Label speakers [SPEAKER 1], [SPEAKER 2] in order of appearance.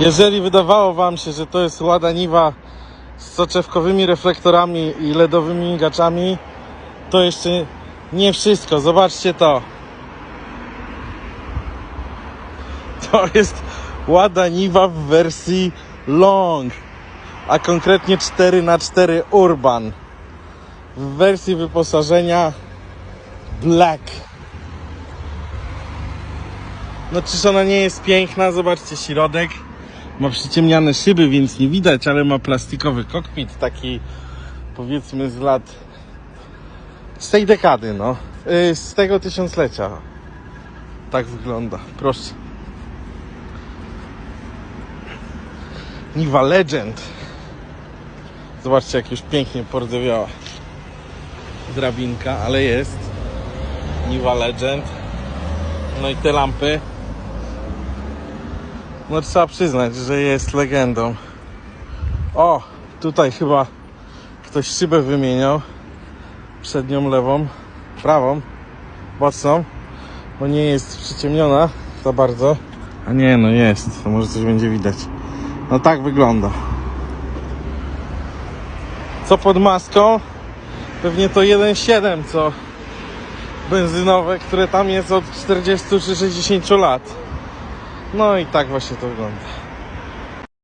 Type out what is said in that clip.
[SPEAKER 1] Jeżeli wydawało Wam się, że to jest Lada Niwa z soczewkowymi reflektorami i LEDowymi migaczami, to jeszcze nie wszystko. Zobaczcie to. To jest Lada Niwa w wersji long, a konkretnie 4x4 Urban. W wersji wyposażenia Black. No czyż ona nie jest piękna? Zobaczcie środek. Ma przyciemniane szyby, więc nie widać, ale ma plastikowy kokpit, taki powiedzmy z lat z tej dekady, no. Yy, Z tego tysiąclecia. Tak wygląda. Proszę. Niwa Legend. Zobaczcie, jak już pięknie pordzewiała drabinka, ale jest. Niwa Legend. No i te lampy. No trzeba przyznać, że jest legendą. O, tutaj chyba ktoś szybę wymieniał. Przednią lewą, prawą, boczną, bo nie jest przyciemniona za bardzo. A nie, no jest, to może coś będzie widać. No tak wygląda. Co pod maską? Pewnie to 1.7, co benzynowe, które tam jest od 40 czy 60 lat. No i tak właśnie to wygląda.